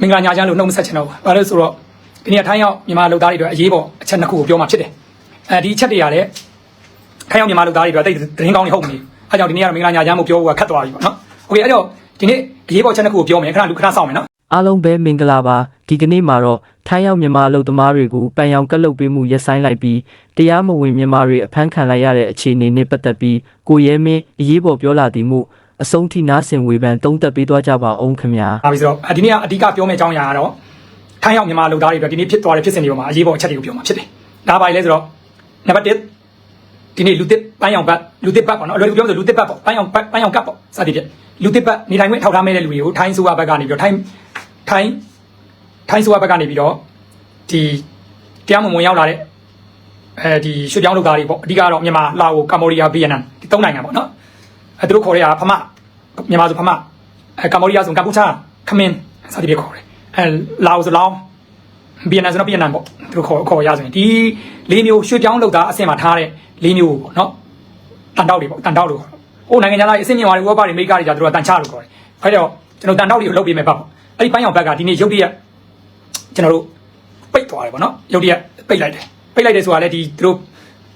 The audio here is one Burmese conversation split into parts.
မင်္ဂလာညာချမ်းလို့နှုတ်မဆက်ချင်တော့ဘူးဘာလို့လဲဆိုတော့ဒီနေ့ထိုင်းရောက်မြန်မာလူသားတွေအတွက်အရေးပေါ်အချက်နှစ်ခုကိုပြောမှာဖြစ်တယ်အဲဒီအချက်တွေကလည်းထိုင်းရောက်မြန်မာလူသားတွေအတွက်တိတ်သတင်းကောင်းတွေဟုတ်မနေအဲကြောင့်ဒီနေ့ကတော့မင်္ဂလာညာချမ်းကိုပြောဖို့ကခက်သွားပြီပေါ့နော်โอเคအဲ့တော့ဒီနေ့အရေးပေါ်ချက်နှစ်ခုကိုပြောမယ်ခဏလူခဏစောင့်မယ်နော် အားလုံးပဲမင်္ဂလာပါဒီကနေ့မှာတော့ထိုင်းရောက်မြန်မာအလုပ်သမားတွေကိုပန်ရောင်ကက်လုပ်ပေးမှုရပ်ဆိုင်းလိုက်ပြီးတရားမဝင်မြန်မာတွေအဖမ်းခံလိုက်ရတဲ့အခြေအနေနဲ့ပတ်သက်ပြီးကိုရဲမင်းအရေးပေါ်ပြောလာသည်မှု အဆုံးထိနားဆင်ဝေဖန်တုံးသက်ပေးသွားကြပါအောင်ခင်ဗျာဒါပြီဆိုတော့ဒီနေ့ကအဓိကပြောမယ့်အကြောင်းအရာကတော့ထိုင်းရောက်မြန်မာလူသားတွေအတွက်ဒီနေ့ဖြစ်သွားတဲ့ဖြစ်စဉ်တွေပေါ်မှာအရေးပေါ်အချက်တွေကိုပြောမှာဖြစ်တယ်ဒါပါလေလဲဆိုတော့နံပါတ်1ဒီနေ့လူတစ်ပန်းရောင်ဘတ်လူတစ်ဘတ်ပေါ့နော်အလွယ်တကူပြောဆိုလူတစ်ဘတ်ပေါ့ပန်းရောင်ဘတ်ပန်းရောင်ကတ်ပေါ့စသည်ဖြင့်လူတစ်ဘတ်နေထိုင်ခွင့်ထောက်ထားမဲ့တဲ့လူတွေကိုထိုင်းဆိုရဘက်ကနေပြီးတော့ထိုင်းထိုင်းထိုင်းဆိုရဘက်ကနေပြီးတော့ဒီတရားမဝင်ရောက်လာတဲ့အဲဒီရွှေပြောင်းလူသားတွေပေါ့အဓိကတော့မြန်မာလာအိုကမ္ဘောဒီးယားဗီယက်နမ်ဒီသုံးနိုင်ငံပေါ့နော် အဲသူတို့ခေါ်တဲ့ဟာဖမမြန်မာဆိုဖမအဲကမ္ဘောဒီးယားဆိုကမ်ပူချာခမင်းစသည်ဖြင့်ခေါ်တယ်အဲလာအိုဆိုလောင်းဗီယက်နမ်ဆိုတော့ဗီယက်နမ်ပေါ့သူတို့ခေါ်ခေါ်ရဆိုရင်ဒီလေးမျိုးရွှေပြောင်းလူသားအဆင့်မှာထားတဲ့လေးမျိုးပေါ့နော်တန်တောက်တွေပေါ့တန်တောက်လို့ခေါ်တယ်ဟိုနိုင်ငံခြားသားအဆင့်မြင့်သွားတဲ့ဥပဒေအမေရိကတွေကြသူတို့ကတန်ချလို့ခေါ်တယ်အဲတော့ကျွန်တော်တန်တောက်တွေကိုလုပ်ပေးမယ်ပေါ့အဲ့ဒီပန်းရောင်ဘက်ကဒီနေ့ရုပ်တရက်ကျွန်တော်တို့ပိတ်သွားတယ်ပေါ့နော်ရုပ်တရက်ပိတ်လိုက်တယ်ပိတ်လိုက်တယ်ဆိုတာလည်းဒီသူတို့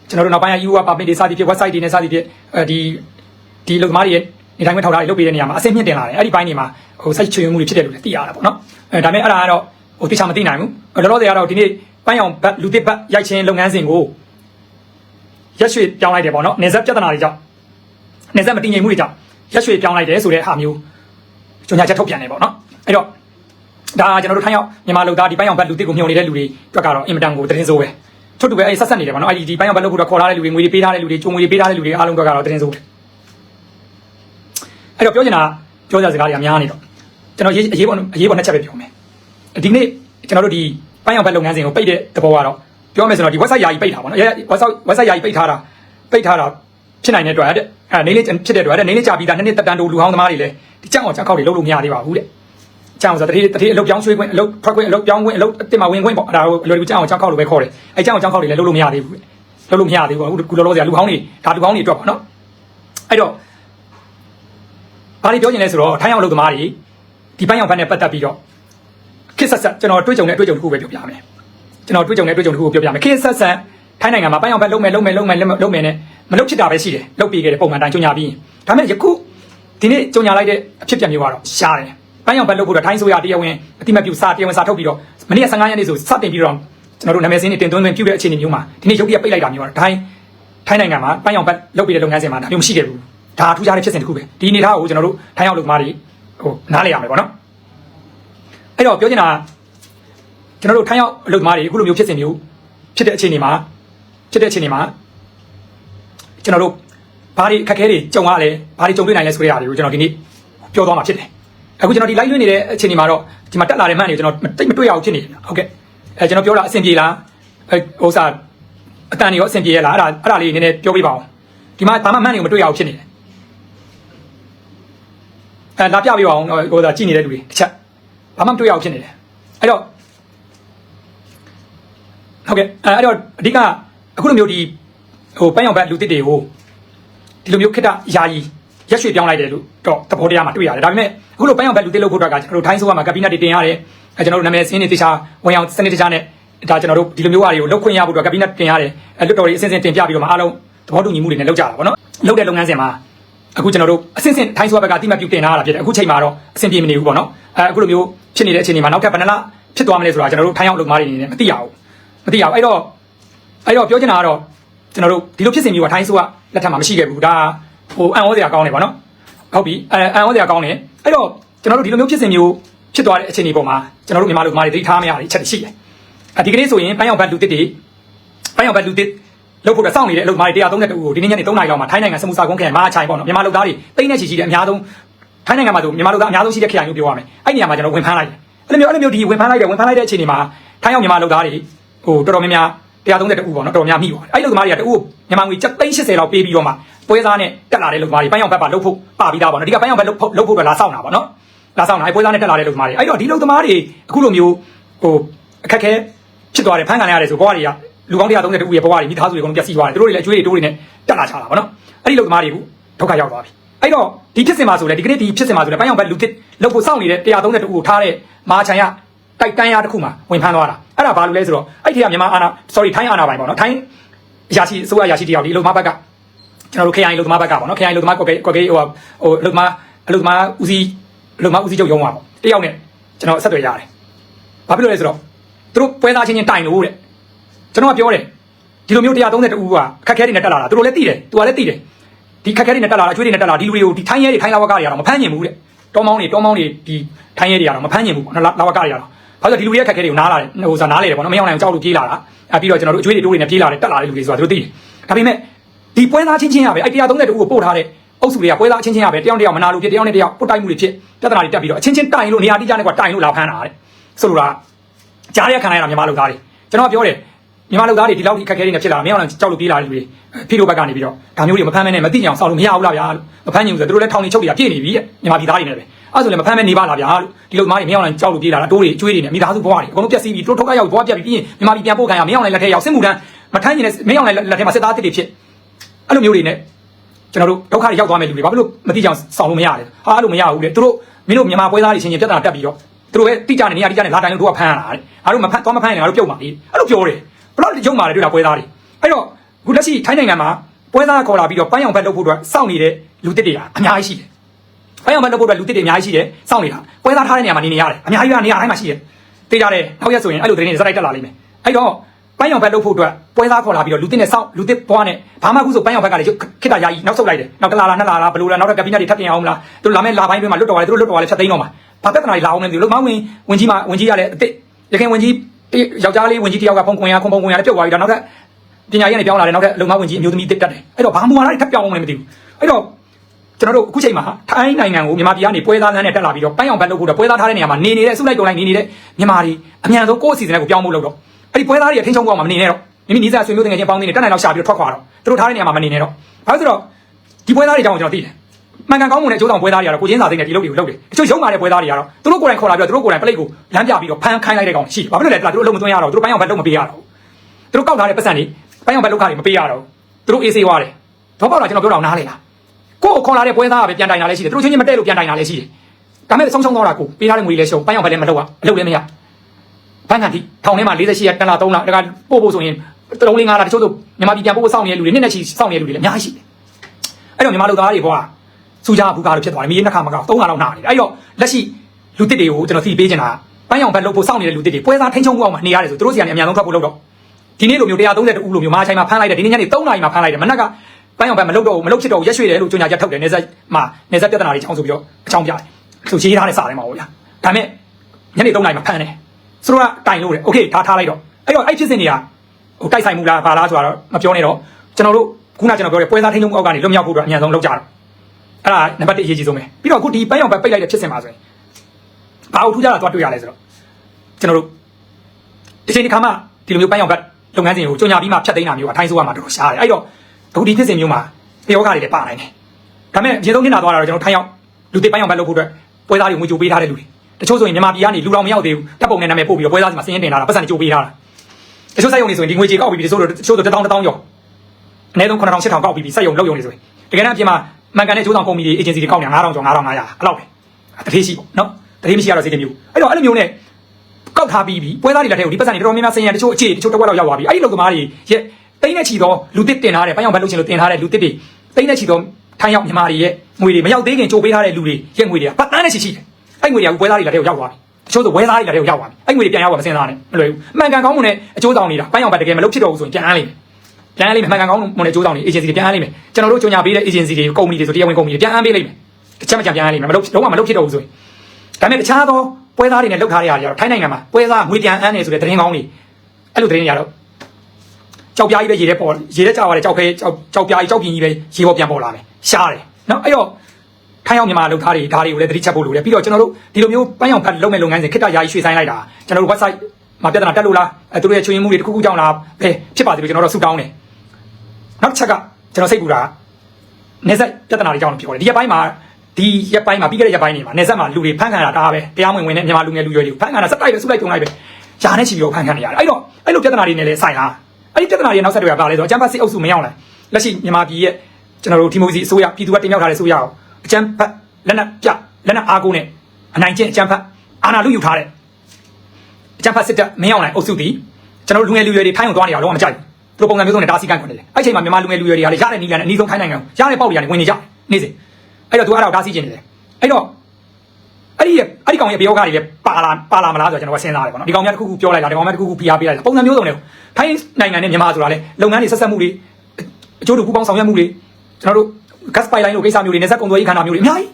ကျွန်တော်တို့နောက်ပိုင်းက EU ကပါမစ်တွေစသည်ဖြင့် website တွေနဲ့စသည်ဖြင့်အဲဒီ ဒီလူသမားတွေရဲ့နေတိုင်းမှာထောက်ထားတွေလုပ်ပေးတဲ့နေရာမှာအဆင့်မြင့်တင်လာတယ်အဲ့ဒီဘိုင်းတွေမှာဟိုစိတ်ချွေမှုတွေဖြစ်တယ်လို့လည်းသိရတာပေါ့နော်အဲဒါပေမဲ့အဲ့ဒါကတော့ဟိုတိကျမသိနိုင်ဘူးလောလောဆယ်ကတော့ဒီနေ့ပန်းရောင်ဘက်လူတစ်ဘက်ရိုက်ချင်းလုပ်ငန်းစဉ်ကိုရက်ရွှေ့ပြောင်းလိုက်တယ်ပေါ့နော်နေဆက်ပြဿနာတွေကြောင့်နေဆက်မတည်ငြိမ်မှုတွေကြောင့်ရက်ရွှေ့ပြောင်းလိုက်တယ်ဆိုတဲ့ဟာမျိုးကြုံညာချက်ထုတ်ပြန်နေပေါ့နော်အဲ့တော့ဒါကျွန်တော်တို့ထိုင်းရောက်မြန်မာလူသားဒီပန်းရောင်ဘက်လူတစ်ကိုမြုံနေတဲ့လူတွေအတွက်ကတော့အင်မတန်ကိုတရင်ဆိုးပဲထုတ်တူပဲအဲ့ဆက်ဆက်နေတယ်ပေါ့နော်အဲ့ဒီဒီပန်းရောင်ဘက်လုပ်ဖို့တော့ခေါ်လာတဲ့လူတွေငွေတွေပေးထားတဲ့လူတွေကြုံငွေတွေပေးထားတဲ့လူတွေအားလုံးအတွက်ကတော့တရင်ဆိုးတယ် အဲ့တော့ပြောချင်တာပြောကြစကားတွေကများနေတော့ကျွန်တော်ရေးအရေးပေါ်အရေးပေါ်နှစ်ချက်ပဲပြောမယ်ဒီနေ့ကျွန်တော်တို့ဒီပန်းရောင်ဘက်လုပ်ငန်းစဉ်ကိုပိတ်တဲ့သဘောကတော့ပြောမယ်ဆိုတော့ဒီ website ယာယီပိတ်ထားပါတော့ website website ယာယီပိတ်ထားတာပိတ်ထားတာဖြစ်နိုင်တဲ့အတွက်တဲ့အဲနေလေးဖြစ်တဲ့အတွက်တဲ့နေလေးကြာပြီးသားနှစ်နှစ်တက်တန်းတို့လူဟောင်းသမားတွေလည်းဒီကြောက်အောင်ကြောက်ခောက်တွေလုပ်လို့မရသေးပါဘူးတဲ့ကြောက်အောင်ဆိုတတိတတိအလုတ်ပြောင်းဆွေးခွင့်အလုတ်ထွက်ခွင့်အလုတ်ပြောင်းခွင့်အလုတ်တင်မဝင်ခွင့်ပေါ့အဲ့ဒါကိုအလွယ်တကူကြောက်အောင်ကြောက်ခောက်လို့ပဲခေါ်တယ်အဲကြောက်အောင်ကြောက်ခောက်တွေလည်းလုပ်လို့မရသေးဘူးလုပ်လို့မရသေးဘူးအခုလောလောဆယ်လူဟောင်းတွေဒါလူဟောင်းတွေအတွက်ပေါ့နော်အဲ့တော့ ဘာတွေပြောချင်လဲဆိုတော့ထိုင်းအောင်လုပ်သမားတွေဒီပိုင်းအောင်ဘက်နဲ့ပတ်သက်ပြီးတော့ခစ်ဆက်ဆက်ကျွန်တော်တွေ့ကြုံတဲ့တွေ့ကြုံတစ်ခုပဲပြောပြမယ်ကျွန်တော်တွေ့ကြုံတဲ့တွေ့ကြုံတစ်ခုကိုပြောပြမယ်ခစ်ဆက်ဆက်ထိုင်းနိုင်ငံမှာပိုင်းအောင်ဘက်လုံးမယ်လုံးမယ်လုံးမယ်လုံးမယ်နဲ့မလုံးဖြစ်တာပဲရှိတယ်လုတ်ပြီးခဲ့တဲ့ပုံမှန်တိုင်းကြုံညာပြီးဒါပေမဲ့ယခုဒီနေ့ကြုံညာလိုက်တဲ့အဖြစ်ပြမျိုးကတော့ရှားတယ်ပိုင်းအောင်ဘက်လုတ်ဖို့တော့ထိုင်းဆိုရတရားဝင်အတိမတ်ပြုစာတရားဝင်စာထုတ်ပြီးတော့မနေ့15ရက်နေ့ဆိုစတင်ပြီးတော့ကျွန်တော်တို့နာမည်စင်းတွေတင်သွင်းသွင်းပြုတဲ့အခြေအနေမျိုးမှာဒီနေ့ရုပ်ပြပိတ်လိုက်တာမျိုးကတော့ထိုင်းထိုင်းနိုင်ငံမှာပိုင်းအောင်ဘက်လုတ်ပြီးတဲ့လုပ်ငန်းစဉ်မှာဒါမျိုးမရှိခဲ့ဘူး ဒါထူးခြားတဲ့ဖြစ်စဉ်တစ်ခုပဲဒီအနေထားကိုကျွန်တော်တို့ထိုင်းအောင်လုပ်သမားတွေဟိုနားလည်ရမယ်ပေါ့နော်အဲ့တော့ပြောချင်တာကျွန်တော်တို့ထိုင်းရောက်အလုပ်သမားတွေအခုလိုမျိုးဖြစ်စဉ်မျိုးဖြစ်တဲ့အခြေအနေမှာဖြစ်တဲ့အခြေအနေမှာကျွန်တော်တို့ဘာတွေအခက်အခဲတွေကြုံရလဲဘာတွေကြုံတွေ့နိုင်လဲဆိုတဲ့ဟာတွေကိုကျွန်တော်ဒီနေ့ပြောသွားမှာဖြစ်တယ်အခုကျွန်တော်ဒီ live လွှင့်နေတဲ့အခြေအနေမှာတော့ဒီမှာတက်လာတဲ့မှန်တွေကျွန်တော်တိတ်မတွေ့ရဘူးဖြစ်နေတယ်ဟုတ်ကဲ့အဲကျွန်တော်ပြောတာအဆင်ပြေလားအဲဥစ္စာအတန်တွေရောအဆင်ပြေရလားအဲ့ဒါအဲ့ဒါလေးနည်းနည်းပြောပြပါအောင်ဒီမှာဘာမှမှန်တွေကိုမတွေ့ရဘူးဖြစ်နေတယ် အဲလာပြပြပါအောင်ဟိုဒါကြည့်နေတဲ့လူတွေတစ်ချက်ဘာမှမတွေ့ရဘူးဖြစ်နေတယ်အဲ့တော့ဟုတ်ကဲ့အဲအဲ့တော့အဓိကအခုလိုမျိုးဒီဟိုပန်းရောင်ဘက်လူတစ်တွေကိုဒီလိုမျိုးခက်တာယာယီရက်ရွှေ့ပြောင်းလိုက်တယ်လို့တော့သဘောတရားမှာတွေ့ရတယ်ဒါပေမဲ့အခုလိုပန်းရောင်ဘက်လူတစ်လို့ဖို့တော့ကကျွန်တော်တို့ထိုင်းဆိုကမှာကပီနတ်တွေတင်ရတယ်အဲကျွန်တော်တို့နာမည်စင်းနေတခြားဝင်အောင်စနစ်တခြားနဲ့ဒါကျွန်တော်တို့ဒီလိုမျိုးဟာတွေကိုလောက်ခွင့်ရဖို့တော့ကပီနတ်တင်ရတယ်အဲလွတ်တော်တွေအစင်းစင်းတင်ပြပြီးတော့မှအားလုံးသဘောတူညီမှုတွေနဲ့လောက်ကြတာပေါ့နော်လောက်တဲ့လုပ်ငန်းစဉ်မှာ အခုကျွန်တော်တို့အစင်းစင်းထိုင်းဆိုဘက်ကတိမတ်ပြုတင်ထားတာဖြစ်တယ်အခုချိန်မှာတော့အဆင်ပြေမနေဘူးပေါ့နော်အဲအခုလိုမျိုးဖြစ်နေတဲ့အခြေအနေမှာနောက်ထပ်ဘယ်နှလဖြစ်သွားမလဲဆိုတာကျွန်တော်တို့ထိုင်းအောင်လုပ်မားတွေအနေနဲ့မသိရဘူးမသိရဘူးအဲ့တော့အဲ့တော့ပြောချင်တာကတော့ကျွန်တော်တို့ဒီလိုဖြစ်စဉ်မျိုးကထိုင်းဆိုကလက်ထက်မှာမရှိခဲ့ဘူးဒါဟိုအံ့ဩစရာကောင်းတယ်ပေါ့နော်ဟုတ်ပြီအဲအံ့ဩစရာကောင်းတယ်အဲ့တော့ကျွန်တော်တို့ဒီလိုမျိုးဖြစ်စဉ်မျိုးဖြစ်သွားတဲ့အခြေအနေပေါ်မှာကျွန်တော်တို့မြန်မာလူမားတွေသိထားမရတဲ့အချက်တွေရှိတယ်အဲဒီကနေ့ဆိုရင်ပန်းရောင်ဘတ်လူတစ်တွေပန်းရောင်ဘတ်လူတစ် လောက်ဖို့ကစောင့်နေတဲ့အလုပ်မားတွေ132ဦးကိုဒီနေ့ညနေ3နာရီလောက်မှာထိုင်းနိုင်ငံစမှုစာကုန်းခရိုင်မဟာချိုင်ပေါ့နော်မြန်မာလူသားတွေတိတ်နေချီချီတဲ့အများဆုံးထိုင်းနိုင်ငံမှာဆိုမြန်မာလူသားအများဆုံးရှိတဲ့ခရိုင်လို့ပြောရမယ်အဲ့ဒီနေရာမှာကျွန်တော်ဝင်ဖမ်းလိုက်တယ်အဲ့လိုမျိုးအဲ့လိုမျိုးဒီဝင်ဖမ်းလိုက်တယ်ဝင်ဖမ်းလိုက်တဲ့အခြေအနေမှာထိုင်းရောက်မြန်မာလူသားတွေဟိုတော်တော်များများ132ဦးပေါ့နော်တော်တော်များမိပါတယ်အဲ့ဒီလူသမားတွေကတဦးမြန်မာငွေ780လောက်ပေးပြီးတော့မှပွဲစားနဲ့တက်လာတဲ့လူသမားတွေပန်းရောင်ဘက်ပါလှုပ်ဖို့ပါပြီးသားပေါ့နော်ဒီကပန်းရောင်ဘက်လှုပ်ဖို့လှုပ်ဖို့တော့လာဆောင်တာပေါ့နော်လာဆောင်တာအဲ့ပွဲစားနဲ့တက်လာတဲ့လူသမားတွေအဲ့တော့ဒီလူသမားတွေအခုလိုမျိုးဟိုအခက်ခဲဖြစ်သွားတယ်ဖမ်းခံရတယ်ဆိုဘဝတွေက လူကောင်း132ဦးရဲ့ဘဝတွေမိသားစုတွေအကုန်လုံးပျက်စီးသွားတယ်သူတို့တွေလည်းအကျွေးတွေတိုးတွေနဲ့တက်လာချတာပေါ့နော်အဲ့ဒီလူသမားတွေကဒုက္ခရောက်သွားပြီအဲ့တော့ဒီဖြစ်စဉ်မှာဆိုလေဒီကနေ့ဒီဖြစ်စဉ်မှာဆိုလေပန်းရောင်ဘက်လူတစ်လောက်ဖို့စောင့်နေတဲ့132ကိုထားတဲ့မာချန်ရတိုက်တန်းရတစ်ခုမှာဝင်ဖမ်းသွားတာအဲ့ဒါဘာလို့လဲဆိုတော့အဲ့ဒီကမြန်မာအာနာ sorry ထိုင်းအာနာပိုင်ပေါ့နော်ထိုင်းအရာရှိအစိုးရအရာရှိတယောက်ဒီအလုံမဘက်ကကျွန်တော်တို့ KI လုံသမားဘက်ကပေါ့နော် KI လုံသမားကိုကေကိုကေဟိုဟိုလုံသမားအလုံသမားဦးစီးလုံသမားဦးစီးချုပ်ရုံးပါပေါ့တယောက်နဲ့ကျွန်တော်ဆက်သွယ်ရတယ်ဘာဖြစ်လို့လဲဆိုတော့သူတို့ပွဲသားချင်းချင်းတိုင်လို့တဲ့ ကျွန်တော်ကပြောတယ်ဒီလိုမျိုး132ဦးကအခက်ခဲတွေနဲ့တက်လာတာသူတို့လည်းသိတယ်သူကလည်းသိတယ်ဒီခက်ခဲတွေနဲ့တက်လာတာအကျွေးတွေနဲ့တက်လာဒီလူတွေကိုဒီထိုင်းရဲတွေထိုင်းလာဝကတွေကတော့မဖမ်းညင်ဘူးတဲ့တောမောင်းတွေတောမောင်းတွေဒီထိုင်းရဲတွေကတော့မဖမ်းညင်ဘူးပေါ့နော်လာဝကတွေကတော့ဘာလို့ဒီလူတွေရဲ့ခက်ခဲတွေကိုနားလာတယ်ဟိုစားနားလေတယ်ပေါ့နော်မရောက်နိုင်အောင်ကြောက်လို့ပြေးလာတာအဲပြီးတော့ကျွန်တော်တို့အကျွေးတွေတိုးတွေနဲ့ပြေးလာတယ်တက်လာတဲ့လူတွေဆိုတာသူတို့သိတယ်ဒါပေမဲ့ဒီပွဲသားချင်းချင်းရပဲအဲ့132ဦးကိုပို့ထားတဲ့အုပ်စုတွေကပွဲသားချင်းချင်းရပဲတယောက်တယောက်မနာလို့ဖြစ်တယောက်နဲ့တယောက်ပုတ်တိုက်မှုတွေဖြစ်ပြဿနာတွေတက်ပြီးတော့အချင်းချင်းတိုင်လို့နေရာတိကျနဲ့ကတိုင်လို့လာဖမ်းတာတဲ့ဆိုလိုတာကြားရခံရတာမြန်မာလူသားတွေကျွန်တော်ကပြောတယ် မြန်မာလူသားတွေဒီလောက်ဒီခက်ခဲတွေနဲ့ဖြစ်လာတာမင်းအောင်ကြောက်လို့ပြေးလာတဲ့လူတွေဖီလိုဘက်ကနေပြီးတော့ဒါမျိုးတွေမဖမ်းမဲနဲ့မသိအောင်စောင့်လို့မရဘူးလားဗျာလို့မဖမ်းရင်ဆိုသူတို့လည်းထောင်နေချုပ်တွေကပြည့်နေပြီတဲ့မြန်မာပြည်သားတွေနဲ့ပဲအဲ့ဆိုလည်းမဖမ်းမဲနေပါလားဗျာလို့ဒီလိုသမားတွေမင်းအောင်ကြောက်လို့ပြေးလာတာတိုးတွေကျွေးတွေနဲ့မိသားစုဘဝတွေအကုန်လုံးပြက်စီးပြီးတို့ထုတ်ကရောက်ဘဝပြက်ပြီးပြီးရင်မြန်မာပြည်ပြန်ပို့ခံရမင်းအောင်လည်းလက်ထဲရောက်စစ်မှုထမ်းမထမ်းရင်လည်းမင်းအောင်လည်းလက်ထဲမှာစစ်သားတစ်တွေဖြစ်အဲ့လိုမျိုးတွေနဲ့ကျွန်တော်တို့ဒုက္ခတွေရောက်သွားမဲ့လူတွေဘာဖြစ်လို့မသိကြအောင်စောင့်လို့မရလဲဟာအဲ့လိုမရဘူးလေသူတို့မင်းတို့မြန်မာပွဲသားတွေချင်းချင်းပြဿနာတက်ပြီးတော့သူတို့ပဲတိကျနေနေရာတိကျနေလာတိုင်းလို့တို့ကဖမ်းရတာတဲ့အားတို့မဖမ်းသွားမဖမ်းရင်ငါတို့ပြုတ်ပါလေအဲ့လိုပြောတယ် ဘလို့ရုံမာတယ်တွေ့တာပွဲသားတွေအဲ့တော့အခုလက်ရှိထိုင်းနိုင်ငံမှာပွဲသားခေါ်လာပြီးတော့ပန်းရောင်ဘက်လုပ်ဖို့အတွက်စောင့်နေတဲ့လူတစ်တွေကအများကြီးရှိတယ်ပန်းရောင်ဘက်လုပ်ဖို့အတွက်လူတစ်တွေအများကြီးရှိတယ်စောင့်နေတာပွဲသားထားတဲ့နေရာမှာနေနေရတယ်အများကြီးကနေရာတိုင်းမှာရှိတယ်တေးကြတယ်နောက်ရက်ဆိုရင်အဲ့လိုသတင်းတွေစတိုက်တက်လာလိမ့်မယ်အဲ့တော့ပန်းရောင်ဘက်လုပ်ဖို့အတွက်ပွဲသားခေါ်လာပြီးတော့လူတစ်နဲ့စောင့်လူတစ်ဘွားနဲ့ဘာမှအခုဆိုပန်းရောင်ဘက်ကလည်းခိတ္တယာယီနောက်ဆုတ်လိုက်တယ်နောက်ကလာလာနှစ်လာလာဘလို့လာနောက်တော့ကပီနတ်တွေထပ်တင်အောင်မလားသူတို့လာမဲ့လာပိုင်းတွင်းမှာလွတ်တော်ရတယ်သူတို့လွတ်တော်ရတယ်ဖြတ်သိမ်းတော့မှာဘာပြဿနာတွေလာအောင်လဲမသိဘူးလုံမဝင်ဝင်ကြီးမှာဝင်ကြီးရလဲအစ်စ်ရခင်ဝင်ကြီး ယောက်ျားလေးဝင်ကြီးတယောက်ကဖုန်ခွင်ရခုံဖုန်ခွင်ရလည်းပြုတ်သွားပြီဒါနောက်ထပ်ပညာရေးနဲ့ပြောင်းလာတယ်နောက်ထပ်လုံမဝင်ကြီးအမျိုးသမီးတက်တယ်အဲ့တော့ဘာမှမလာတွေထပ်ပြောင်းအောင်လည်းမသိဘူးအဲ့တော့ကျွန်တော်တို့အခုချိန်မှာထိုင်းနိုင်ငံကိုမြန်မာပြည်ကနေပွဲသားလမ်းနဲ့တက်လာပြီးတော့ပန်းရောင်ဘက်လုပ်ဖို့တော့ပွဲသားထားတဲ့နေရာမှာနေနေတဲ့အစုလိုက်တုံလိုက်နေနေတဲ့မြန်မာတွေအမြန်ဆုံးကိုယ့်အစီအစဉ်နဲ့ကိုပြောင်းဖို့လုပ်တော့အဲ့ဒီပွဲသားတွေအထင်းချုံကောင်းမှာမနေနဲ့တော့မိမိနီးစပ်ဆွေမျိုးတငယ်ချင်းပေါင်းနေတယ်တက်နိုင်တော့ရှာပြီးတော့ထွက်ခွာတော့သူတို့ထားတဲ့နေရာမှာမနေနဲ့တော့ဘာလို့ဆိုတော့ဒီပွဲသားတွေကြောင့်ကျွန်တော်သိတယ် မှန်ကန်ကောင်းမွန်တဲ့အကျိုးဆောင်ပွဲသားတွေကတော့ကိုချင်းစာသိတဲ့ဒီလုပ်တွေကိုလုပ်တယ်အချို့ရုံမာတဲ့ပွဲသားတွေကတော့သူတို့ကိုယ်တိုင်ခေါ်လာပြီးတော့သူတို့ကိုယ်တိုင်ပလိတ်ကိုလမ်းပြပြီးတော့ဖမ်းခိုင်းလိုက်တဲ့ကောင်ရှိဘာဖြစ်လို့လဲသူတို့အလုံးမသွင်းရတော့သူတို့ပန်းရောင်ဘက်လုံးမပေးရတော့သူတို့ကောက်ထားတဲ့ပတ်စံတွေပန်းရောင်ဘက်လောက်ခါတွေမပေးရတော့သူတို့အေးဆေးသွားတယ်တော့ပေါ့လားကျွန်တော်ပြောတော့နားလေလားကိုယ်ခေါ်လာတဲ့ပွဲသားကပဲပြန်တိုင်တာလည်းရှိတယ်သူတို့ချင်းချင်းမတည့်လို့ပြန်တိုင်တာလည်းရှိတယ်ဒါမဲ့ဆုံးဆုံးသွားတာကိုပေးထားတဲ့ငွေလည်းရှုံပန်းရောင်ဘက်လည်းမလုပ်ရအလုပ်လည်းမရဘန်းကန်တိထောင်ထဲမှာ48ရက်တလား3လားဒါကပို့ဖို့ဆိုရင်တလုံးလေး5လားတချို့ဆိုမြန်မာပြည်ပြန်ပို့ဖို့စောင့်နေတဲ့လူတွေနှစ်နဲ့ချီစောင့်နေတဲ့လူတွေလည်းအများကြီးရှိတယ်အဲ့တော့မြန်မာလူသားတွေဘွာ စူကြဘူးကားလို့ဖြစ်သွားတယ်မိရနှစ်ခါမကောက်3ခါလောက်နာနေတယ်အဲ့တော့လက်ရှိလူတစ်တွေကိုကျွန်တော်သိပေးချင်တာပန်းရောင်ဘက်လုပ်ဖို့စောင့်နေတဲ့လူတစ်တွေပွဲစားထိန်းချုံဖို့အောင်မှာနေရတယ်ဆိုသူတို့စီကနေအများဆုံးထွက်ဖို့လုပ်တော့ဒီနေ့လိုမျိုး132ဦးလိုမျိုးမာချိုင်မှာဖမ်းလိုက်တယ်ဒီနေ့ညနေ3နာရီမှာဖမ်းလိုက်တယ်မနက်ကပန်းရောင်ဘက်မလုပ်တော့ဘူးမလုပ်ဖြစ်တော့ဘူးရက်ရွှေ့တယ်လို့ကြေညာချက်ထုတ်တယ်နေဆက်မှာနေဆက်ပြဿနာတွေချောင်းဆိုပြီးတော့အချောင်းပြတယ်ဆိုရေးထားတဲ့စာထဲမှာပေါ့ဗျာဒါမဲ့ညနေ3နာရီမှာဖမ်းတယ်ဆိုတော့တိုင်လို့တယ်โอเคထားထားလိုက်တော့အဲ့တော့အဲ့ဖြစ်စဉ်တွေကဟိုတိုက်ဆိုင်မှုလားဘာလားဆိုတာတော့မပြောနဲ့တော့ကျွန်တော်တို့ခုနကျွန်တော်ပြောတဲ့ပွဲစားထိန်းချုပ်အောက်ကနေလွတ်မြောက်ဖို့အတွက်အများဆုံးလုပ်ကြတော့ အဲ့ဒါနံပါတ်1အရေးကြီးဆုံးပဲပြီးတော့အခုဒီပန်းရောင်ဘက်ပိတ်လိုက်တဲ့ဖြစ်စဉ်မှာဆိုရင်ဘာလို့ထူးခြားတာသွားတွေ့ရလဲဆိုတော့ကျွန်တော်တို့ဒီချိန်ဒီခါမှဒီလိုမျိုးပန်းရောင်ဘက်လုပ်ငန်းစဉ်ကိုကြုံညာပြီးမှဖြတ်သိမ်းတာမျိုးအထိုင်းဆိုရမှာတော်တော်ရှားတယ်အဲ့တော့အခုဒီဖြစ်စဉ်မျိုးမှာတယောဂါတွေလည်းပါနိုင်တယ်ဒါပေမဲ့အရင်ဆုံးဖြစ်လာသွားတာတော့ကျွန်တော်ထိုင်းရောက်လူတစ်ပန်းရောင်ဘက်လုပ်ဖို့အတွက်ပွဲသားတွေငွေကြိုပေးထားတဲ့လူတွေတချို့ဆိုရင်မြန်မာပြည်ကနေလူတော်မရောက်သေးဘူးတပ်ပုံနဲ့နာမည်ပို့ပြီးတော့ပွဲသားစီမှာစင်းရင်တင်လာတာပတ်စံကြိုပေးထားတာတချို့စိုက်ရုံတွေဆိုရင်ဒီငွေကြေကောက်ပြီးတချို့တချို့ဆို1000 1000ကျော်အနည်းဆုံး9000 8000ကောက်ပြီးပြီးစိုက်ရုံလုပ်ရုံတွေဆိုရင်တကယ်တမ်းအပြင်မှာ မှန်ကန်တဲ့ကျိုးဆောင်ကုမ္ပဏီတွေ agency တွေကောက်နေတာ9000ကျော်9500အဲ့လောက်ပဲတထေးရှိပေါ့နော်တထေးမရှိရတော့စိတ်တမျိုးအဲ့တော့အဲ့လိုမျိုးနဲ့ကောက်ထားပြီးပြီပွဲသားတွေလက်ထဲကိုဒီပတ်စံတွေတော်တော်များများစင်ရတချို့အခြေတချို့တစ်ဝက်လောက်ရောက်သွားပြီအဲ့ဒီလောက်သမားတွေရဲ့တိမ့်နဲ့ချီတော့လူတစ်တင်ထားတယ်ပန်းရောင်ဘက်လုပ်ချင်လို့တင်ထားတဲ့လူတစ်တွေတိမ့်နဲ့ချီတော့ထိုင်းရောက်မြန်မာတွေရဲ့ငွေတွေမရောက်သေးခင်ကြိုပေးထားတဲ့လူတွေရဲ့ငွေတွေကပတ်တန်းနဲ့ချီရှိတယ်အဲ့ငွေတွေကပွဲသားတွေလက်ထဲကိုရောက်သွားပြီတချို့ဆိုဝဲသားတွေလက်ထဲကိုရောက်သွားပြီအဲ့ငွေတွေပြန်ရောက်ပါမစင်သားနဲ့မလွယ်ဘူးမှန်ကန်ကောင်းမှုနဲ့အကျိုးဆောင်နေတာပန်းရောင်ဘက်တကယ်မလုပ်ဖြစ်တော့ဘူးဆိုရင်ပြန်အားလိမ့်မယ် ပြန်အားလိမ့်မယ်မှန်ကန်ကောင်းမှုနဲ့အကျိုးဆောင်နေ agency တွေပြန်အားလိမ့်မယ်ကျွန်တော်တို့ကြုံညာပေးတဲ့ agency တွေကုမ္ပဏီတွေဆိုတရားဝင်ကုမ္ပဏီတွေပြန်အားပေးလိမ့်မယ်တစ်ချက်မှပြန်ပြန်အားလိမ့်မယ်မလုပ်လုံးဝမလုပ်ဖြစ်တော့ဘူးဆိုရင်ဒါပေမဲ့တခြားသောပွဲသားတွေနဲ့လောက်ထားတဲ့နေရာတွေကတော့ထိုင်းနိုင်ငံမှာပွဲသားငွေပြန်အမ်းနေဆိုတဲ့သတင်းကောင်းတွေအဲ့လိုသတင်းတွေကတော့ကြောက်ပြားကြီးပဲရေထဲပေါ်ရေထဲကြောက်ရတယ်ကြောက်ခဲကြောက်ကြောက်ပြားကြီးကြောက်ပြင်းကြီးပဲရေပေါ်ပြန်ပေါ်လာမယ်ရှားတယ်နော်အဲ့တော့ထိုင်းရောက်မြန်မာလောက်ထားတွေဒါတွေကိုလည်းသတိချက်ဖို့လိုတယ်ပြီးတော့ကျွန်တော်တို့ဒီလိုမျိုးပန်းရောင်ဖတ်လုပ်မဲ့လုပ်ငန်းစဉ်ခိတ္တယာယီရွှေ့ဆိုင်လိုက်တာကျွန်တော်တို့ website မှာပြဿနာတက်လို့လားအဲသူတို့ရဲ့ချွေရင်မှုတွေတစ်ခုခုကြောင့်လားပဲဖြစ်ပါသေးလို့ကျွန်တော်တို့ဆူတောင်းတယ် နောက်တစ်ချက်ကကျွန်တော်စိတ်ပူတာနေဆက်ပြဿနာတွေကြောင့်ဖြစ်ပေါ်တယ်ဒီရက်ပိုင်းမှာဒီရက်ပိုင်းမှာပြီးခဲ့တဲ့ရက်ပိုင်းတွေမှာနေဆက်မှာလူတွေဖမ်းခံရတာဒါပဲတရားဝင်ဝင်တဲ့မြန်မာလူငယ်လူရွယ်တွေဖမ်းခံရတာစက်တိုက်ပဲစုလိုက်တုံလိုက်ပဲယာနဲ့ချီပြီးတော့ဖမ်းခံနေရတယ်အဲ့တော့အဲ့လိုပြဿနာတွေနဲ့လည်းဆိုင်လားအဲ့ဒီပြဿနာတွေနောက်ဆက်တွေကပါလဲဆိုတော့အချမ်းပတ်စစ်အုပ်စုမရောက်လားလက်ရှိမြန်မာပြည်ရဲ့ကျွန်တော်တို့ဒီမိုကရေစီအစိုးရပြည်သူကတင်မြှောက်ထားတဲ့အစိုးရကိုအကြမ်းဖက်လက်နက်ပြလက်နက်အားကိုးနဲ့အနိုင်ကျင့်အကြမ်းဖက်အာဏာလူယူထားတဲ့အကြမ်းဖက်စစ်တပ်မင်းအောင်နိုင်အုပ်စုတီကျွန်တော်တို့လူငယ်လူရွယ်တွေထိုင်းအောင်သွားနေတာတော့မကြိုက်ဘူးသူ တို့ပုံစံမျိုးစုံနဲ့တားဆီးကန်ခွင့်တယ်လေအဲ့ချိန်မှာမြန်မာလူငယ်လူရွယ်တွေကလည်းရတဲ့နီလန်နဲ့အနည်းဆုံးထိုင်းနိုင်ငံကိုရတဲ့ပေါက်တွေကနေဝင်နေကြနေစေအဲ့တော့သူအဲ့ဒါကိုတားဆီးခြင်းနေတယ်အဲ့တော့အဲ့ဒီအဲ့ဒီကောင်ရဲ့ပြောကားတွေလည်းပါလာပါလာမလားဆိုတော့ကျွန်တော်ကစဉ်းစားတယ်ပေါ့နော်ဒီကောင်များတစ်ခုခုပြောလိုက်တာဒီကောင်များတစ်ခုခုဖိအားပေးလိုက်တာပုံစံမျိုးစုံနဲ့ထိုင်းနိုင်ငံနဲ့မြန်မာဆိုတာလေလုပ်ငန်းတွေဆက်ဆက်မှုတွေအကျိုးတူပူးပေါင်းဆောင်ရွက်မှုတွေကျွန်တော်တို့ gas pipeline လို့ကိစ္စမျိုးတွေနေဆက်ကုန်သွယ်ရေးခန္ဓာမျိုးတွေအများကြီး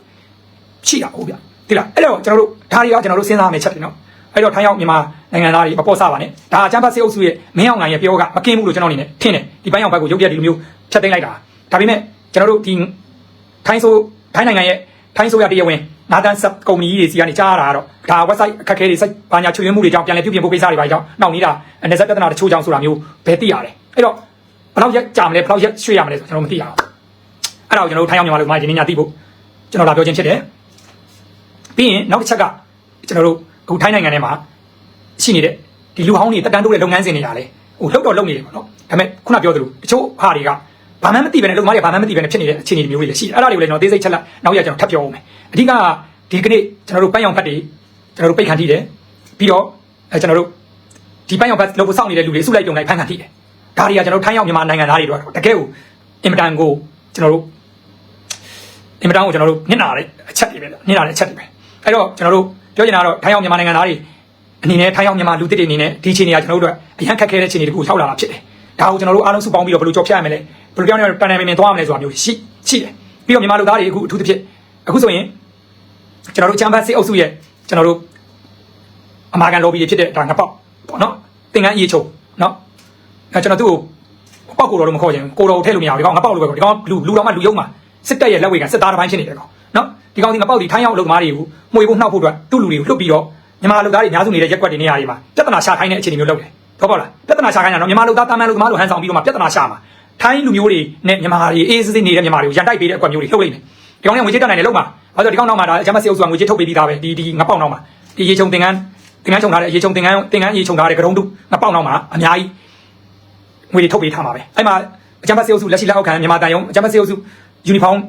ရှိတာဟုတ်ဗျဒီလားအဲ့တော့ကျွန်တော်တို့ဒါတွေကကျွန်တော်တို့စဉ်းစားရမယ့်ချက်တွေနော် အဲ့တော့ထိုင်းရောက်မြန်မာနိုင်ငံသားတွေမပေါ့ဆပါနဲ့ဒါအချမ်းဖတ်စေအုပ်စုရဲ့မင်းအောင်နိုင်ရဲ့ပြောကမကင်းဘူးလို့ကျွန်တော်အနေနဲ့ထင်တယ်ဒီပိုင်းအောင်ဘက်ကိုရုပ်ပြဒီလိုမျိုးဖြတ်သိမ်းလိုက်တာဒါပေမဲ့ကျွန်တော်တို့ဒီထိုင်းဆိုထိုင်းနိုင်ငံရဲ့ထိုင်းဆိုရတရားဝင်နာတန်ဆပ်ကုမ္ပဏီကြီးတွေစီကနေကြားရတာကတော့ဒါ website အခက်အခဲတွေစိတ်ဘာညာချွေရင်းမှုတွေကြောင့်ပြန်လည်ပြုပြင်ဖို့ကိစ္စတွေပါကြောင့်နောက်နေတာအနေဆက်ပြဿနာတချို့ကြောင့်ဆိုတာမျိုးဘယ်သိရတယ်အဲ့တော့ဘယ်တော့ရက်ကြာမလဲဘယ်တော့ရက်ရွှေ့ရမလဲဆိုကျွန်တော်မသိရအောင်အဲ့ဒါကိုကျွန်တော်တို့ထိုင်းရောက်မြန်မာလူမိုင်းဒီနေ့ညသိဖို့ကျွန်တော်လာပြောခြင်းဖြစ်တယ်ပြီးရင်နောက်တစ်ချက်ကကျွန်တော်တို့ အခုထိုင်းနိုင်ငံထဲမှာရှိနေတဲ့ဒီလူဟောင်းတွေတက်တန်းတိုးတဲ့လုပ်ငန်းစဉ်တွေရာလေဟိုလှုပ်တော့လှုပ်နေတယ်ပေါ့နော်ဒါပေမဲ့ခုနပြောသလိုတချို့ဟာတွေကဘာမှမသိပဲနဲ့လုံသမားတွေဘာမှမသိပဲနဲ့ဖြစ်နေတဲ့အခြေအနေမျိုးတွေလည်းရှိတယ်အဲ့ဒါတွေကိုလည်းကျွန်တော်သေးစိတ်ချက်လက်နောက်ရကျွန်တော်ထပ်ပြောအောင်မယ်အဓိကဒီကနေ့ကျွန်တော်တို့ပန်းရောင်ဖတ်တွေကျွန်တော်တို့ပိတ်ခံထိတယ်ပြီးတော့အဲကျွန်တော်တို့ဒီပန်းရောင်ဖတ်လို့စောင့်နေတဲ့လူတွေစုလိုက်ကြုံလိုက်ဖန်ခံထိတယ်ဒါတွေကကျွန်တော်တို့ထိုင်းရောက်မြန်မာနိုင်ငံသားတွေတော့တကယ်ကိုအင်မတန်ကိုကျွန်တော်တို့အင်မတန်ကိုကျွန်တော်တို့ညှနာတဲ့အချက်တွေပဲညှနာတဲ့အချက်တွေပဲအဲ့တော့ကျွန်တော်တို့ ပြောချင်တာကတော့ထိုင်းရောက်မြန်မာနိုင်ငံသားတွေအနေနဲ့ထိုင်းရောက်မြန်မာလူသစ်တွေအနေနဲ့ဒီအခြေအနေကကျွန်တော်တို့အတွက်အရန်ခက်ခဲတဲ့အခြေအနေတခုရောက်လာတာဖြစ်တယ်ဒါကိုကျွန်တော်တို့အားလုံးစုပေါင်းပြီးတော့ဘယ်လိုကြော်ဖြတ်ရမလဲဘယ်လိုပြောင်းလဲတန်တန်မြင်မြင်သွားရမလဲဆိုတာမျိုးရှိရှိတယ်ပြီးတော့မြန်မာလူသားတွေအခုအထူးသဖြင့်အခုဆိုရင်ကျွန်တော်တို့ချမ်ဘတ်စစ်အုပ်စုရဲ့ကျွန်တော်တို့အမာကန် lobby တွေဖြစ်တဲ့ဒါငါပေါက်ပေါ့နော်သင်္ကန်းအေးချုံနော်အဲကျွန်တော်သူ့ကိုပေါက်ကိုတော့မခေါ်ချင်ဘူးကိုတော်ကိုထည့်လို့မရဘူးဒီကောင်ငါပေါက်လို့ပဲဒီကောင်လူလူတော်မှလူယုံမှာစစ်တပ်ရဲ့လက်ဝဲကစစ်သားတစ်ပိုင်းဖြစ်နေတယ်ကောင် နော်ဒီကောင်ဒီငါပေါက်ဒီထိုင်းရောက်အလုပ်သမားတွေကိုမှွေဖို့နှောက်ဖို့အတွက်သူ့လူတွေကိုလွတ်ပြီးတော့မြန်မာလူသားတွေအများစုနေတဲ့ရက်ကွက်တွေနေရာတွေမှာပြဿနာရှာခိုင်းတဲ့အခြေအနေမျိုးလုပ်တယ်ဟုတ်ပါလားပြဿနာရှာခိုင်းတာနော်မြန်မာလူသားတာမန်လူသမားတို့ဟန်ဆောင်ပြီးတော့မှပြဿနာရှာမှာထိုင်းလူမျိုးတွေနဲ့မြန်မာတွေအေးစစ်စစ်နေတဲ့မြန်မာတွေကိုရန်တိုက်ပေးတဲ့အကွက်မျိုးတွေလှုပ်လိုက်မယ်ဒီကောင်ကငွေကြေးတက်နိုင်တယ်လုံးပါဘာလို့ဒီကောင်နောက်မှာဒါအချမ်းမစီအုပ်စုကငွေကြေးထုတ်ပေးပြီးသားပဲဒီဒီငါပေါက်နောက်မှာဒီရေချုံသင်္ကန်းသင်္ကန်းချုံထားတဲ့ရေချုံသင်္ကန်းသင်္ကန်းရေချုံထားတဲ့ကရုံးတုငါပေါက်နောက်မှာအများကြီးငွေတွေထုတ်ပေးထားမှာပဲအဲ့မှာအချမ်းမစီအုပ်စုလက်ရှိလက်အောက်ခံမြန်မာတန်ယုံအချမ်းမစီအုပ်စုယူနီဖောင်း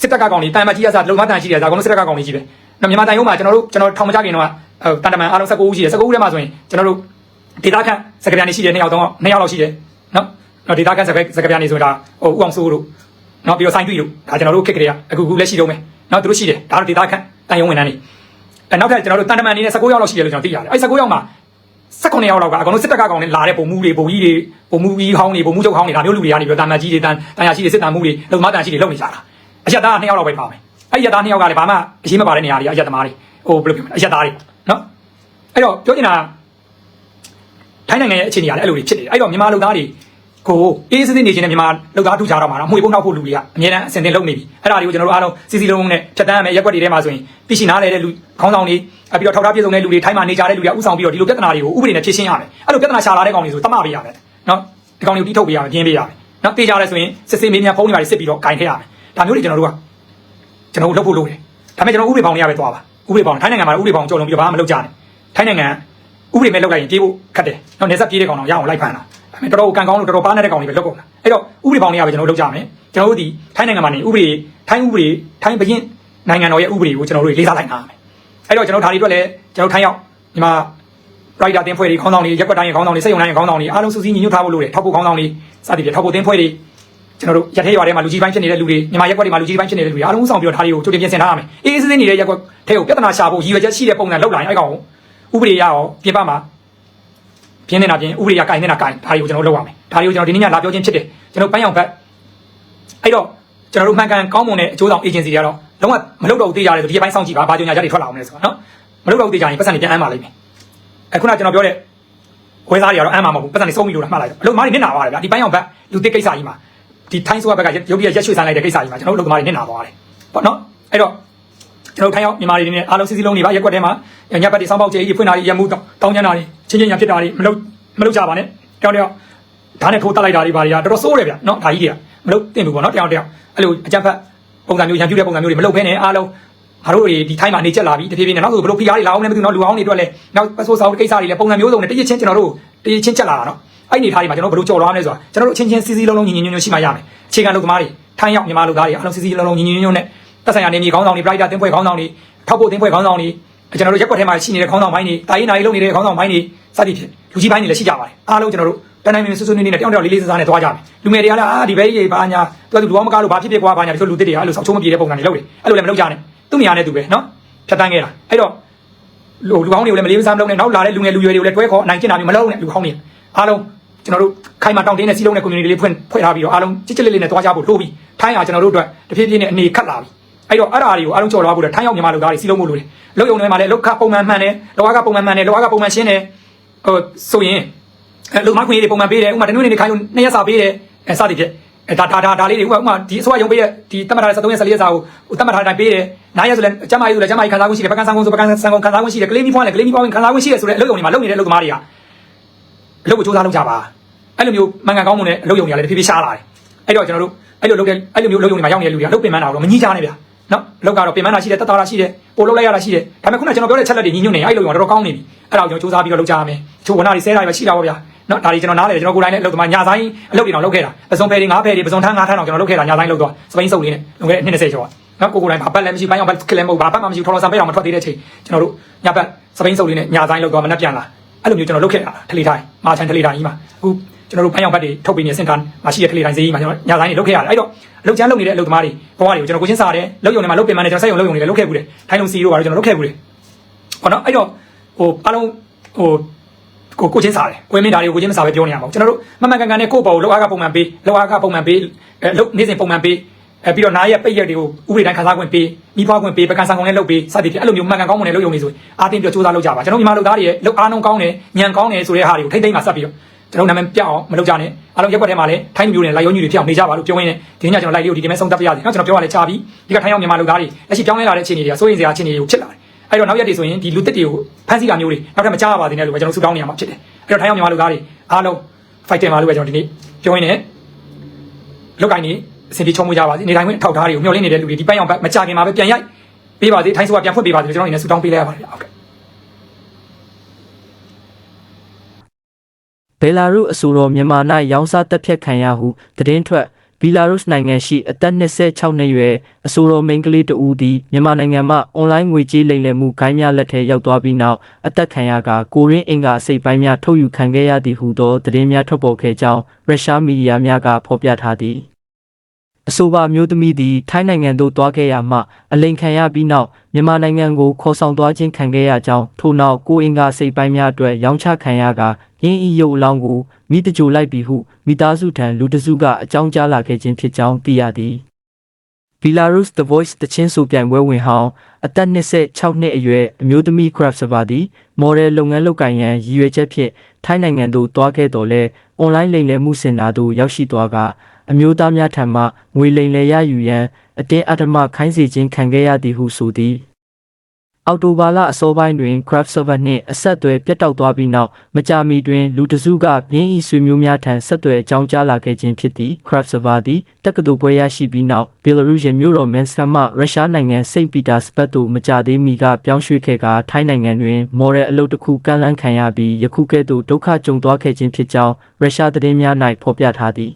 စစ်တပ်ကကောင်တွေတန်မကြီးအစားလုံမတန်ရှိတယ်ဒါကောင်စစ်တပ်ကကောင်တွေကြီးပဲနော်မြန်မာတန်ယုံမှာကျွန်တော်တို့ကျွန်တော်ထောင်မကြခင်တော့တန်တမန်အားလုံး19ဦးရှိတယ်19ဦးထဲမှာဆိုရင်ကျွန်တော်တို့ဒေတာခန့်စကပြန်နေရှိတယ်2ယောက်တော့2ယောက်လောက်ရှိတယ်နော်နော်ဒေတာခန့်စကစကပြန်နေဆိုတာဟိုဦးအောင်စိုးတို့နော်ပြီးတော့ဆိုင်တွေ့တို့ဒါကျွန်တော်တို့ခက်ကလေးကအခုခုလက်ရှိတော့မယ်နော်သူတို့ရှိတယ်ဒါတော့ဒေတာခန့်တန်ယုံဝင်တန်းနေအဲနောက်ထပ်ကျွန်တော်တို့တန်တမန်အနေနဲ့19ယောက်လောက်ရှိတယ်လို့ကျွန်တော်သိရတယ်အဲ19ယောက်မှာ18ယောက်လောက်ကအကောင်တို့စစ်တပ်ကကောင်နဲ့လာတဲ့ပုံမှုတွေပုံကြီးတွေပုံမှုကြီးဟောင်းတွေပုံမှုချုပ်ဟောင်းတွေဒါမျိုးလူတွေကနေပြီးတော့တာမန်ကြီးတွေတန်တန်ရရှိတွေစစ်တမ်းမှုတွေလုံသမားတန်ရှိတွေလုပ်နေကြတာ အရက်သား2ယောက်လောက်ပဲပါမယ်အဲ့ဒီရက်သား2ယောက်ကလည်းဘာမှအရေးမပါတဲ့နေရာတွေအရက်သမားတွေဟိုဘယ်လိုပြောမလဲအရက်သားတွေနော်အဲ့တော့ပြောချင်တာထိုင်းနိုင်ငံရဲ့အခြေအနေကလည်းအဲ့လိုတွေဖြစ်နေတယ်အဲ့တော့မြန်မာလူသားတွေကိုအေးစစ်စစ်နေခြင်းနဲ့မြန်မာလူသားထူကြတော့မှာတော့မှွေဖို့နောက်ဖို့လူတွေကအများအားအစင်တင်လုပ်နေပြီအဲ့ဒါတွေကိုကျွန်တော်တို့အားလုံးစီစီလုံးလုံးနဲ့ဖြတ်တန်းရမယ်ရက်ွက်တွေထဲမှာဆိုရင်သိရှိနားလဲတဲ့လူခေါင်းဆောင်တွေအပြီးတော့ထောက်ထားပြည့်စုံတဲ့လူတွေထိုင်းမှာနေကြတဲ့လူတွေကဥဆောင်ပြီးတော့ဒီလိုပြဿနာတွေကိုဥပဒေနဲ့ဖြေရှင်းရမယ်အဲ့လိုပြဿနာရှာလာတဲ့ကောင်တွေဆိုတမပေးရမယ်နော်ဒီကောင်တွေကိုတီးထုတ်ပေးရမယ်ပြင်းပေးရမယ်နော်တေးကြလဲဆိုရင်စစ်စစ်မင်းများဖုန်းတွေပါစစ်ပြီးတော့ဂိုင်ထည့်ရမယ် ဒါမျိုးတွေကျွန်တော်တို့ကကျွန်တော်တို့လုပ်ဖို့လုပ်တယ်ဒါပေမဲ့ကျွန်တော်ဥပဒေပေါင်းတွေရပဲသွားပါဥပဒေပေါင်းထိုင်းနိုင်ငံမှာဥပဒေပေါင်းကြော်လုံးပြီးတော့ဘာမှမလုပ်ကြနဲ့ထိုင်းနိုင်ငံဥပဒေမဲ့လုပ်လိုက်ရင်ပြေးဖို့ခက်တယ်နော်နေဆက်ပြေးတဲ့ကောင်တော့ရအောင်လိုက်ဖမ်းတာဒါပေမဲ့တော်တော်ကန်ကောင်းလို့တော်တော်ပါနေတဲ့ကောင်တွေပဲလုပ်ကုန်တာအဲ့တော့ဥပဒေပေါင်းတွေရပဲကျွန်တော်တို့လုပ်ကြမယ်ကျွန်တော်တို့ဒီထိုင်းနိုင်ငံမှာနေဥပဒေထိုင်းဥပဒေထိုင်းဘရင်နိုင်ငံတော်ရဲ့ဥပဒေကိုကျွန်တော်တို့လေးစားလိုက်နာရမယ်အဲ့တော့ကျွန်တော်ဒါတွေအတွက်လည်းကျွန်တော်ထိုင်းရောက်ဒီမှာ writer တင်ဖွဲ့တွေခေါင်းဆောင်တွေရက်ကွက်တိုင်းရဲ့ခေါင်းဆောင်တွေစိတ်ယုံတိုင်းရဲ့ခေါင်းဆောင်တွေအားလုံးစုစည်းညီညွတ်ထားဖို့လိုတယ်ထောက်ဖို့ခေါင်းဆောင်တွေစသည်ဖြင့်ထောက်ဖို့တင်ဖွဲ့တွေ ကျွန်တော်တို့ရထဲရွာထဲမှာလူကြီးပိုင်းဖြစ်နေတဲ့လူတွေမြန်မာရက်ကွက်တွေမှာလူကြီးပိုင်းဖြစ်နေတဲ့လူတွေအားလုံးဆောင်ပြီးတော့ဒါတွေကိုကြိုတင်ပြင်ဆင်ထားရမယ်အေးအေးဆေးဆေးနေတဲ့ရက်ကွက်ထဲကိုပြဿနာရှာဖို့ရည်ရွယ်ချက်ရှိတဲ့ပုံစံလောက်လာရင်အဲ့ကောင်ဥပဒေရရောပြင်ပမှာပြင်းနေတာပြင်းဥပဒေရကင်နေတာကင်ဒါတွေကိုကျွန်တော်လုပ်ရမယ်ဒါတွေကိုကျွန်တော်ဒီနေ့ညလာပြောခြင်းဖြစ်တယ်ကျွန်တော်ပန်းရောင်ဘက်အဲ့တော့ကျွန်တော်တို့မှန်ကန်ကောင်းမွန်တဲ့အကျိုးဆောင် agency တွေကတော့လုံးဝမလုပ်တော့ဘူးသိရတယ်ဆိုဒီပိုင်းစောင့်ကြည့်ပါဘာကြောင့်ညာချက်တွေထွက်လာအောင်လဲဆိုတော့နော်မလုပ်တော့ဘူးသိကြရင်ပတ်စံတွေပြန်အမ်းပါလိမ့်မယ်အခုနကျွန်တော်ပြောတဲ့ဝဲသားတွေကတော့အမ်းမှာမဟုတ်ဘူးပတ်စံတွေစုံပြီလို့မှတ်လိုက်တော့အလုပ်မားတွေနစ်နာသွားတယ်ဗျာဒီပိုင်းအောင်ဘက်လူသစ်ကိစ္စကြီးမှာ ဒီထိုင်းဆိုဘက်ကရုပ်ပြရက်ရွှေ့ဆန်းလိုက်တဲ့ကိစ္စကြီးမှာကျွန်တော်တို့အလုပ်သမားတွေနစ်နာသွားတယ်ပေါ့နော်အဲ့တော့ကျွန်တော်ထိုင်းရောက်မြန်မာတွေနဲ့အားလုံးစီစီလုံးတွေပါရက်ွက်ထဲမှာညက်ပတ်တွေစောင်းပေါက်ကျဲကြီးဖွင့်တာတွေရမှုတောင်းကျမ်းတာတွေချင်းချင်းညာဖြစ်တာတွေမလုပ်မလုပ်ကြပါနဲ့တယောက်တယောက်ဓာတ်နဲ့ထိုးတက်လိုက်တာတွေဘာတွေကတော်တော်ဆိုးတယ်ဗျနော်ဒါကြီးတွေကမလုပ်သင့်ဘူးပေါ့နော်တယောက်တယောက်အဲ့လိုအကြမ်းဖက်ပုံစံမျိုးရန်ပြူတဲ့ပုံစံမျိုးတွေမလုပ်ဘဲနဲ့အားလုံးငါတို့တွေဒီထိုင်းမှာနေချက်လာပြီတဖြည်းဖြည်းနဲ့နောက်ဆိုဘလို့ဖိအားတွေလာအောင်လည်းမသိဘူးနော်လူအောင်တွေအတွက်လည်းနောက်ပတ်စိုးဆောင်ကိစ္စတွေလည်းပုံစံမျိုးစုံနဲ့တရချင်းကျွန်တော်တို့တရချင်းချက်လာတာနော် အဲ့ဒီထားတွေမှာကျွန်တော်ဘလို့ကြော်လွားမလဲဆိုတာကျွန်တော်တို့အချင်းချင်းစီစီလုံးလုံးညီညီညွတ်ညွတ်ရှိမှရမယ်အခြေခံလူသမားတွေထိုင်းရောက်မြန်မာလူသားတွေအားလုံးစီစီလုံးလုံးညီညီညွတ်ညွတ်နဲ့တက်ဆိုင်ရာနေမြေခေါင်းဆောင်တွေပရိုက်တာတင်ဖွဲ့ခေါင်းဆောင်တွေထောက်ဖို့တင်ဖွဲ့ခေါင်းဆောင်တွေကျွန်တော်တို့ရက်ကွက်ထဲမှာရှိနေတဲ့ခေါင်းဆောင်ပိုင်းတွေတာရင်နာရီလုပ်နေတဲ့ခေါင်းဆောင်ပိုင်းတွေစသည်ဖြင့်လူကြီးပိုင်းတွေလည်းရှိကြပါတယ်အားလုံးကျွန်တော်တို့တန်းတိုင်းမျိုးဆွဆွနေနေနဲ့တယောက်တယောက်လေးလေးစားစားနဲ့သွားကြမယ်လူငယ်တွေကလည်းအာဒီဘဲကြီးဘာညာသူကလူတော်မကားလို့ဘာဖြစ်ဖြစ်ကွာဘာညာတချို့လူတစ်တွေကအဲ့လိုဆောက်ချုံးမပြေတဲ့ပုံစံတွေလုပ်တယ်အဲ့လိုလည်းမလုပ်ကြနဲ့သူ့နေရာနဲ့သူပဲနော်ဖြတ်တန်းခဲ့တာအဲ့တော့လူလူကောင်းတွေကိုလည်းမလေးစားမလုပ်နဲ့နောက်လာတဲ့လူငယ်လူရွယ်တွေကိုလည်းတွဲခေါ်အနိုင်ကျင့်တာမျိုးမလုပ်နဲ့လူကောင်းတွေအားလုံး ကျွန်တော်တို့ခိုင်မာတောင့်တင်းတဲ့စီးလုံးတဲ့ community လေးဖွင့်ဖွဲ့ထားပြီးတော့အားလုံးချစ်ချစ်လေးလေးနဲ့တွားကြဖို့လိုပြီးထိုင်းဟာကျွန်တော်တို့အတွက်တဖြည်းဖြည်းနဲ့အနေခတ်လာပြီအဲ့တော့အဲ့ဒါတွေကိုအားလုံးကြော်လွှားဖို့ထိုင်းရောက်မြန်မာလူသားတွေစီးလုံးဖို့လိုတယ်လုံယုံတွေမှာလည်းလောက်ခပုံမှန်မှန်တယ်လောကကပုံမှန်မှန်တယ်လောကကပုံမှန်ရှင်းတယ်ဟိုဆိုရင်အဲလုံမခွင့်ရေးတွေပုံမှန်ပေးတယ်ဥပမာတနင်္ဂနွေနေ့ခိုင်းလို့နှစ်ရက်စာပေးတယ်အဲစသည်ဖြင့်အဲဒါဒါဒါဒါလေးတွေဥပမာဒီအစိုးရရုံးပေးတဲ့ဒီတတ်မှတ်ထားတဲ့73ရက်14ရက်စာကိုဟိုတတ်မှတ်ထားတဲ့အတိုင်းပေးတယ်နားရက်ဆိုလည်းကျမကြီးဆိုလည်းကျမကြီးခံစားခွင့်ရှိတယ်ပကန်းဆန်းကုန်းဆိုပကန်းဆန်းကုန်းခံစားခွင့်ရှိတယ်ကလေးမီဖွားလည်းကလေးမီဖွားဝင်ခံစားခွင့်ရှိတယ်ဆိုတဲ့အလုပ်ရုံတွေမှာလုပ်နေတဲ့အလုပ်သမားတွေက အလုပ်ကိုစူးစမ်းလုပ်ကြပါအဲ့လိုမျိုးမှန်ကန်ကောင်းမှုနဲ့အလုပ်ရုံတွေကလည်းတဖြည်းဖြည်းရှားလာတယ်အဲ့တော့ကျွန်တော်တို့အဲ့လိုလုပ်တဲ့အဲ့လိုမျိုးအလုပ်ရုံတွေမှာရောက်နေတဲ့လူတွေကအလုပ်ပင်ပန်းတာတော့မငြီးကြနဲ့ဗျာနော်အလုပ်ကတော့ပင်ပန်းတာရှိတယ်တက်တာရှိတယ်ပို့လုပ်လိုက်ရတာရှိတယ်ဒါပေမဲ့ခုနကကျွန်တော်ပြောတဲ့ချက်လက်တွေညီညွတ်နေအဲ့လိုရုံကတော်တော်ကောင်းနေပြီအဲ့ဒါကိုကျွန်တော်စူးစမ်းပြီးတော့လုပ်ကြရမယ်ချိုးဝနာတွေဆဲတာတွေပဲရှိတာပေါ့ဗျာနော်ဒါတွေကျွန်တော်နားလေကျွန်တော်ကိုယ်တိုင်လည်းအလုပ်သမားညာဆိုင်အလုပ်တွေတော့လုပ်ခဲ့တာပစုံဖယ်တွေငါးဖယ်တွေပစုံထန်းငါးထန်းတော့ကျွန်တော်လုပ်ခဲ့တာညာဆိုင်လုပ်တော့စပိန်စုပ်လေးနဲ့လွန်ခဲ့တဲ့နှစ်20ကျော်ကနော်ကိုကိုယ်တိုင်ဘာပတ်လည်းမရှိဘိုင်းအောင်ဘတ်ကလည်းမဟုတ်ဘာပတ်မှမရှိထော်လော်ဆန်ပဲအောင်မထွက်သေးတဲ့ချိန်ကျွန်တော်တို့ညပတ်စပိန်စုပ်လေးနဲ့ညာဆိုင်လုပ်တော့မနှက်ပြန်လာ အဲ့လိုမျိုးကျွန်တော်လုပ်ခဲ့တာထလီထိုင်မာချန်ထလီထိုင်ကြီးမှာအခုကျွန်တော်တို့ဘိုင်းအောင်ဘတ်တွေထုတ်ပြီးနေစင်ကန်မရှိတဲ့ထလီထိုင်ဈေးကြီးမှာကျွန်တော်ညာဆိုင်တွေလုပ်ခဲ့ရတယ်အဲ့တော့အလုပ်ချမ်းလုပ်နေတဲ့အလုပ်သမားတွေဘဝတွေကိုကျွန်တော်ကိုချင်းစားတယ်လုပ်ယုံတွေမှာလုပ်ပင်မနဲ့ကျွန်တော်စက်ယုံလုပ်ယုံတွေလည်းလုပ်ခဲ့ဘူးတယ်ထိုင်လုံးစီတို့ပါတော့ကျွန်တော်လုပ်ခဲ့ဘူးတယ်ဟောနော်အဲ့တော့ဟိုအားလုံးဟိုကိုကိုချင်းစားတယ်ကိုမင်းဒါတွေကိုကိုချင်းမစားပဲပြောနေရမှာကျွန်တော်တို့မမှန်ကန်ကန်နဲ့ကိုယ့်ဘောကိုလောက်အားကပုံမှန်ပေးလောက်အားကပုံမှန်ပေးအဲလုပ်နေ့စဉ်ပုံမှန်ပေး အဲပြီးတော့နားရက်ပိတ်ရက်တွေကိုဥပဒေတိုင်းခန်းစားခွင့်ပေးမိဖွားခွင့်ပေးပကံဆန်ကုန်နဲ့လုပ်ပေးစသည်ဖြင့်အဲ့လိုမျိုးမှန်ကန်ကောင်းမွန်တဲ့လုပ်ယုံနေဆိုရင်အားတင်းပြီးတော့စူးစမ်းလုပ်ကြပါကျွန်တော်မြန်မာလူသားတွေရဲ့လုပ်အားနှုံးကောင်းတယ်ညံကောင်းတယ်ဆိုတဲ့ဟာတွေကိုထိမ့်သိမ့်မှာဆက်ပြီးတော့ကျွန်တော်နာမည်ပြအောင်မလုပ်ကြနဲ့အားလုံးရက်ွက်ထဲမှာလည်းထိုင်းမျိုးနဲ့လိုက်ရုံးကြီးတွေဖြစ်အောင်နေကြပါလို့ပြောရင်းနဲ့ဒီနေ့ကျွန်တော်လိုက်လေးကိုဒီဒီမဲ့ဆုံးသတ်ပြရတယ်နော်ကျွန်တော်ပြောရလဲချပြီးဒီကထိုင်းရောက်မြန်မာလူသားတွေလက်ရှိပြောင်းလဲလာတဲ့အခြေအနေတွေကစိုးရိမ်စရာအခြေအနေတွေကိုဖြစ်လာတယ်အဲ့တော့နောက်ရက်တွေဆိုရင်ဒီလူတစ်တွေကိုဖမ်းဆီးတာမျိုးတွေနောက်ထပ်မကြားပါသေးနဲ့လို့ပဲကျွန်တော်ဆူတောင်းနေရမှာဖြစ်တယ်အဲ့တော့ထိုင်းရောက်မြန်မာလူသားတွေအားလုံး fighter မှာလို့ပဲကျွန်တော်ဒီနေ့ပြောရင်းနဲ့လောက်ကင်နေ အစီအပြေချုံမှုကြပါစေနေတိုင်းဝင်ထောက်ထားတွေကိုမျှော်လင့်နေတဲ့လူတွေဒီပန်းအောင်မကြခင်မှာပဲပြန်ရိုက်ပေးပါသေးထိုင်းဆိုကပြန်ဖွင့်ပေးပါသေးကျွန်တော်အနေနဲ့ဆူတောင်းပေးလိုက်ရပါတယ်ဟုတ်ကဲ့ဘယ်လာရုအဆိုတော်မြန်မာ၌ရောင်းစားတက်ဖြတ်ခံရဟုသတင်းထွက်ဘီလာရုစ်နိုင်ငံရှိအသက်26နှစ်အရွယ်အဆိုတော်မိန်းကလေးတဦးသည်မြန်မာနိုင်ငံမှအွန်လိုင်းငွေကြေးလိမ်လည်မှုဂိုင်းများလက်ထဲရောက်သွားပြီးနောက်အသက်ခံရကကိုရင်းအင်ကအစိပ်ပိုင်းများထုတ်ယူခံခဲ့ရသည်ဟုသောသတင်းများထွက်ပေါ်ခဲ့ကြောင်းရုရှားမီဒီယာများကဖော်ပြထားသည် အဆိုပါမျိုးသမီးသည်ထိုင်းနိုင်ငံသို့သွားခဲ့ရမှအလိန်ခံရပြီးနောက်မြန်မာနိုင်ငံကိုခေါ်ဆောင်သွားခြင်းခံခဲ့ရကြောင်းထို့နောက်ကိုအင်္ဂါစိတ်ပိုင်းများအတွက်ရောင်းချခံရကရင်းဤရုပ်အလောင်းကိုမိတကြိုလိုက်ပြီးဟုမိသားစုထံလူတစုကအကြောင်းကြားလာခဲ့ခြင်းဖြစ်ကြောင်းသိရသည် Belarus The Voice တချင်းဆိုပြိုင်ပွဲဝင်ဟောင်းအသက်26နှစ်အရွယ်အမျိုးသမီး craft server သည်မော်ဒယ်လုပ်ငန်းလုပ်ကိုင်ရန်ရည်ရွယ်ချက်ဖြင့်ထိုင်းနိုင်ငံသို့သွားခဲ့တော်လဲအွန်လိုင်းလိမ်လည်မှုစင်တာသို့ရောက်ရှိသွားက အမျိုးသားများထံမှငွေလိမ်လည်ရယူရန်အတင်းအဓမ္မခိုင်းစေခြင်းခံခဲ့ရသည်ဟုဆိုသည်အော်တိုဘာလအစောပိုင်းတွင် craft server နှင့်အဆက်အသွယ်ပြတ်တောက်သွားပြီးနောက်မကြာမီတွင်လူတစုကပြင်းဤဆွေမျိုးများထံဆက်သွယ်အကြောင်းကြားလာခဲ့ခြင်းဖြစ်သည် craft server သည်တက္ကသိုလ်ပွဲရရှိပြီးနောက် Belarus ရဲ့မြို့တော် Minsk မှရုရှားနိုင်ငံ St. Petersburg သို့မကြာသေးမီကပြောင်းရွှေ့ခဲ့ကာထိုင်းနိုင်ငံတွင်မော်ဒယ်အလုပ်တစ်ခုကန့်လန့်ခံရပြီးယခုကဲ့သို့ဒုက္ခကြုံသွားခဲ့ခြင်းဖြစ်ကြောင်းရုရှားသတင်းများ၌ဖော်ပြထားသည်